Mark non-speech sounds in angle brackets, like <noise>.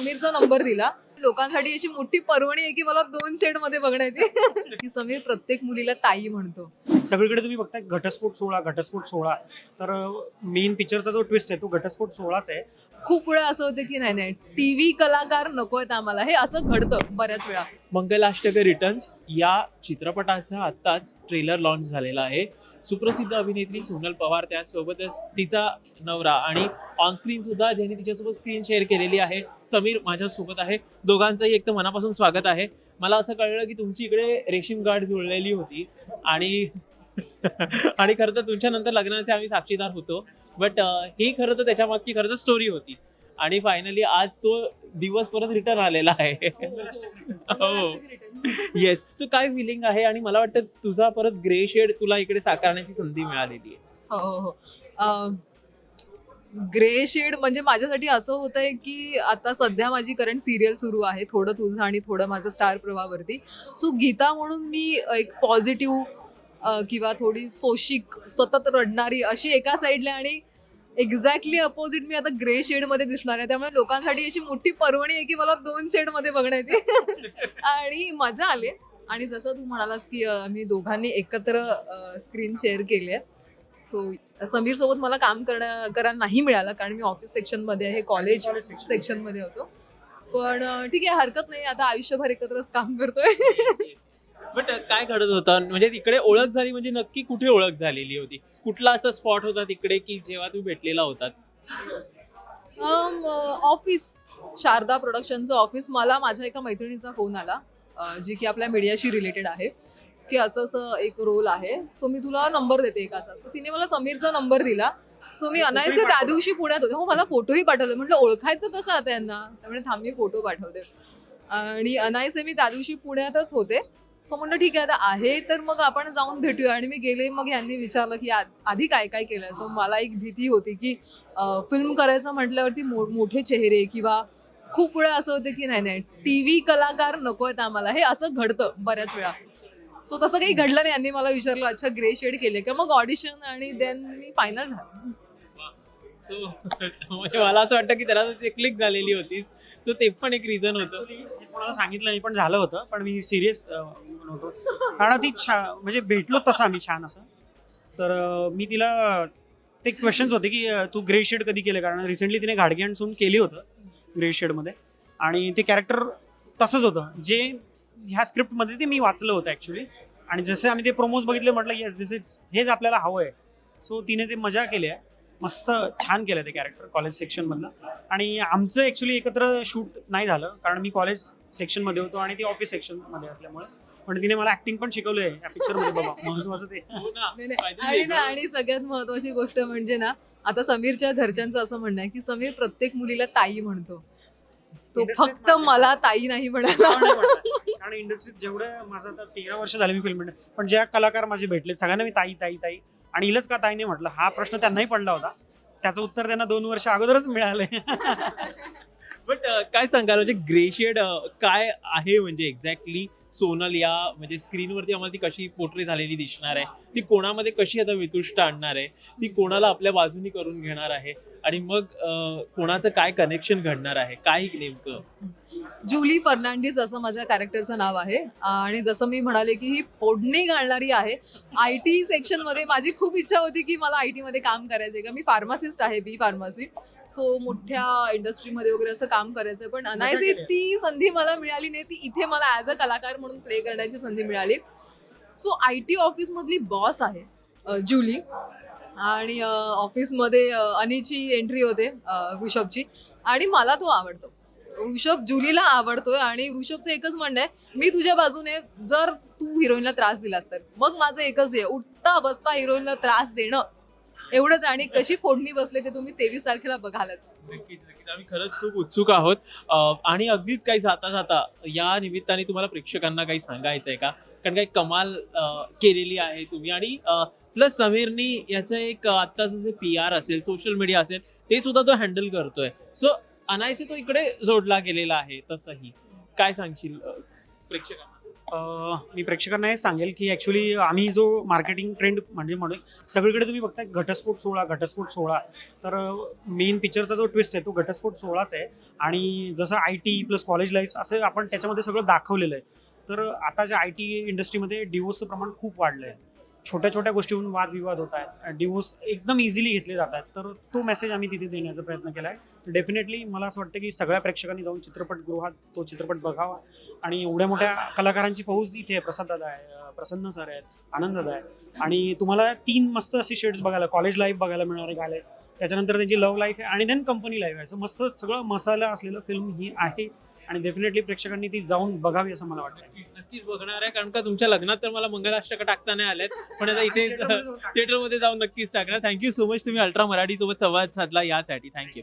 समीरचा number दिला. लोकांसाठी अशी मोठी पर्वणी आहे की मला दोन शेडमध्ये बघण्याची. <laughs> समीर प्रत्येक मुलीला ताई म्हणतो. सगळीकडे तुम्ही बघताय घटस्फोट सोहळा घटस्फोट सोहळा. तर मेन पिक्चरचा जो ट्विस्ट आहे तो घटस्फोट सोहळाच आहे. खूप वेळा असं होतं की नाही नाही टीव्ही कलाकार नकोयत आम्हाला. हे असं घडतं बऱ्याच वेळा. मंगलाष्टक रिटर्न्स या चित्रपटाचा आत्ताच ट्रेलर लॉन्च झालेला आहे. सुप्रसिद्ध अभिनेत्री सोनल पवार त्यासोबतच तिचा नवरा आणि ऑनस्क्रीन सुद्धा ज्यांनी तिच्यासोबत स्क्रीन शेअर केलेली आहे समीर माझ्यासोबत आहे. दोघांचंही एक तर मनापासून स्वागत आहे. मला असं कळलं की तुमची इकडे रेशीम गाठ जुळलेली होती आणि आणि खरं तर तुमच्यानंतर लग्नाचे आम्ही साक्षीदार होतो. बट ही खरं तर त्याच्या मागची खरं तर स्टोरी होती. आणि फायनली आज तो दिवस परत रिटर्न आलेला आहे. हो. येस सो काय फिलिंग आहे? आणि मला वाटतं तुझा परत ग्रे शेड तुला इकडे साकारण्याची संधी मिळालेली आहे. हो हो हो. ग्रे शेड म्हणजे माझ्यासाठी असं होतंय की आता सध्या माझी करंट सिरियल सुरू आहे थोडं तुझं आणि थोडं माझं स्टार प्रभावरती सो गीता म्हणून मी एक पॉझिटिव्ह किंवा थोडी सोशिक सतत रडणारी अशी एका साईडला आणि एक्झॅक्टली अपोजिट मी आता ग्रे शेडमध्ये दिसणार आहे. त्यामुळे लोकांसाठी अशी मोठी पर्वणी आहे की मला दोन शेडमध्ये बघण्याची. <laughs> आणि मजा आली. आणि जसं तू म्हणालास की आम्ही दोघांनी एकत्र स्क्रीन शेअर केली आहे. सो समीर सोबत मला काम करण्या करायला नाही मिळालं कारण मी ऑफिस सेक्शनमध्ये आहे कॉलेज सेक्शनमध्ये. होतो. पण ठीक आहे हरकत नाही. आता आयुष्यभर एकत्रच काम करतोय. बट काय घडत होतं? म्हणजे तिकडे ओळख झाली म्हणजे नक्की कुठे ओळख झालेली होती? कुठला असा स्पॉट होता तिकडे की जेव्हा तू भेटलेला होतात? ऑफिस शारदा प्रोडक्शनचं ऑफिस मला माझ्या एका मैत्रिणीचा फोन आला जी की आपल्या मीडियाशी रिलेटेड आहे की असं असं एक रोल आहे. सो मी तुला नंबर देते एक असा सो तिने मला समीरचा नंबर दिला. सो मी अनायसे त्या दिवशी पुण्यात होते. हो मला फोटोही पाठवले. म्हटलं ओळखायचं कसं आता यांना? त्यामुळे थांब मी फोटो पाठवते. आणि अनायसे मी त्या दिवशी पुण्यातच होते. सो म्हणलं ठीक आहे आता आहे तर मग आपण जाऊन भेटूया. आणि मी गेले मग यांनी विचारलं की आधी काय काय केलंय? सो मला एक भीती होती की फिल्म करायचं म्हटल्यावरती मो मोठे चेहरे किंवा खूप वेळा असं होतं की नाही नाही टी व्ही कलाकार नको आहेत आम्हाला. हे असं घडतं बऱ्याच वेळा. सो तसं काही घडलं नाही. यांनी मला विचारलं अच्छा ग्रे शेड केले का? मग ऑडिशन आणि देन मी फायनल झालं. सो म्हणजे मला असं वाटतं की त्याला ते क्लिक झालेली होतीस. सो ते पण एक रिझन होतं. मी कोणाला सांगितलं नाही पण झालं होतं. पण मी सिरियस नव्हतो कारण ती छा म्हणजे भेटलो तसं आम्ही छान असं. तर मी तिला ते क्वेश्चन्स होते की तू ग्रे शेड कधी केलं? कारण रिसेंटली तिने घाडगे अँड सून केली होतं ग्रे शेडमध्ये आणि ते कॅरेक्टर तसंच होतं. जे ह्या स्क्रिप्टमध्ये ते मी वाचलं होतं ॲक्च्युली आणि जसे आम्ही ते प्रोमोज बघितले म्हटलं येस दिस इज हेच आपल्याला हवं आहे सो तिने ते मजा केली आहे. मस्त छान केलं ते कॅरेक्टर कॉलेज सेक्शनमधलं आणि आमचं ॲक्च्युली एकत्र शूट नाही झालं कारण मी कॉलेज सेक्शनमध्ये होतो आणि ती ऑफिस सेक्शनमध्ये असल्यामुळे. पण तिने मला ऍक्टिंग पण शिकवलं आहे या पिक्चरमध्ये बाबा महत्वाचं ते. हो आणि ना. आणि सगळ्यात महत्वाची गोष्ट म्हणजे ना आता समीरच्या घरच्यांचं असं म्हणणं आहे की समीर प्रत्येक मुलीला ताई म्हणतो. तो फक्त मला ताई नाही म्हणाला. <laughs> कारण इंडस्ट्रीत जेवढं माझं आता तेरा वर्ष झाले मी फिल्म पण ज्या कलाकार माझे भेटले सगळ्यांना मी ताई ताई ताई. आणि इलच का ताईने म्हटलं? हा प्रश्न त्यांनाही पडला होता. त्याचं उत्तर त्यांना दोन वर्ष अगोदरच मिळालंय. <laughs> बट काय सांगाल? म्हणजे ग्रे शेड काय आहे म्हणजे एक्झॅक्टली सोनल या म्हणजे स्क्रीनवरती आम्हाला ती कशी पोर्ट्रे झालेली दिसणार आहे ती कोणामध्ये कशी आता वितुष्ट आणणार आहे ती कोणाला आपल्या बाजूनी करून घेणार आहे आणि मग कोणाचं काय कनेक्शन घडणार आहे काय नेमकं जुली फर्नांडिस असं माझ्या कॅरेक्टरचं नाव आहे आणि जसं मी म्हणाले की ही फोडणी घालणारी आहे आय टी सेक्शनमध्ये माझी खूप इच्छा होती की मला आय टीमध्ये काम करायचं आहे का मी फार्मासिस्ट आहे बी फार्मसी सो मोठ्या इंडस्ट्रीमध्ये वगैरे असं काम करायचं आहे पण अनायसी. ती संधी मला मिळाली नाही ती इथे मला ॲज अ कलाकार म्हणून प्ले करण्याची संधी मिळाली. सो आय टी ऑफिसमधली बॉस आहे जुली आणि ऑफिसमध्ये अ, अनिची एंट्री होते अ, ऋषभची. आणि मला तो आवडतो. ऋषभ जुलीला आवडतोय आणि ऋषभचं एकच म्हणणं आहे मी तुझ्या बाजूने जर तू हिरोईनला त्रास दिलास तर. मग माझं एकच आहे उठता बसता हिरोईनला त्रास देणं. एवढंच. आणि कशी फोडणी बसले ते तुम्ही तेवीस तारखेला बघालच. नक्कीच म्हणजे आम्ही खरंच खूप उत्सुक आहोत. आणि अगदीच काही जाता जाता या निमित्ताने तुम्हाला प्रेक्षकांना काही सांगायचं आहे का? कारण काही कमाल केलेली आहे तुम्ही. आणि प्लस समीरनी याचं एक अं, आत्ताचं जे पी आर असेल सोशल मीडिया असेल ते सुद्धा तो हँडल करतोय. सो अनायसे तो इकडे जोडला गेलेला आहे तसंही. काय सांगशील प्रेक्षकांना? मी प्रेक्षकांना हे सांगेल की ॲक्च्युली आम्ही जो मार्केटिंग ट्रेंड म्हणजे म्हणून सगळीकडे तुम्ही बघताय घटस्फोट सोहळा घटस्फोट सोहळा. तर मेन पिक्चरचा जो ट्विस्ट आहे तो घटस्फोट सोहळाच आहे. आणि जसं I T plus college life असं आपण त्याच्यामध्ये सगळं दाखवलेलं आहे. तर आताच्या आय टी इंडस्ट्रीमध्ये डिवोर्सचं प्रमाण खूप वाढलं आहे छोट्या छोट्या गोष्टीवरून वादविवाद होत आहेत. डिवोर्स एकदम इझिली घेतले जात आहेत. तर तो मेसेज आम्ही तिथे देण्याचा प्रयत्न केला आहे तर डेफिनेटली मला असं वाटतं की सगळ्या प्रेक्षकांनी जाऊन चित्रपटगृहात तो चित्रपट बघावा. आणि एवढ्या मोठ्या कलाकारांची फौज इथे आहे. प्रसाद दादा आहे प्रसन्न सर आहेत आनंद दादा आहे. आणि तुम्हाला तीन मस्त असे शेड्स बघायला कॉलेज लाईफ बघायला मिळणारे गाले त्याच्यानंतर त्यांची लव्ह लाईफ आहे आणि देन कंपनी लाईफ आहे. सो मस्त सगळं मसाला असलेलं फिल्म ही आहे. आणि डेफिनेटली प्रेक्षकांनी ती जाऊन बघावी असं मला वाटतं नक्कीच बघणार आहे कारण का तुमच्या लग्नात तर मला मंगलाष्टक टाकता नाही आलेत पण आता इथे थिएटरमध्ये जाऊन नक्कीच टाकणार. थँक्यू सो मच तुम्ही अल्ट्रा मराठी सोबत संवाद साधला यासाठी. थँक्यू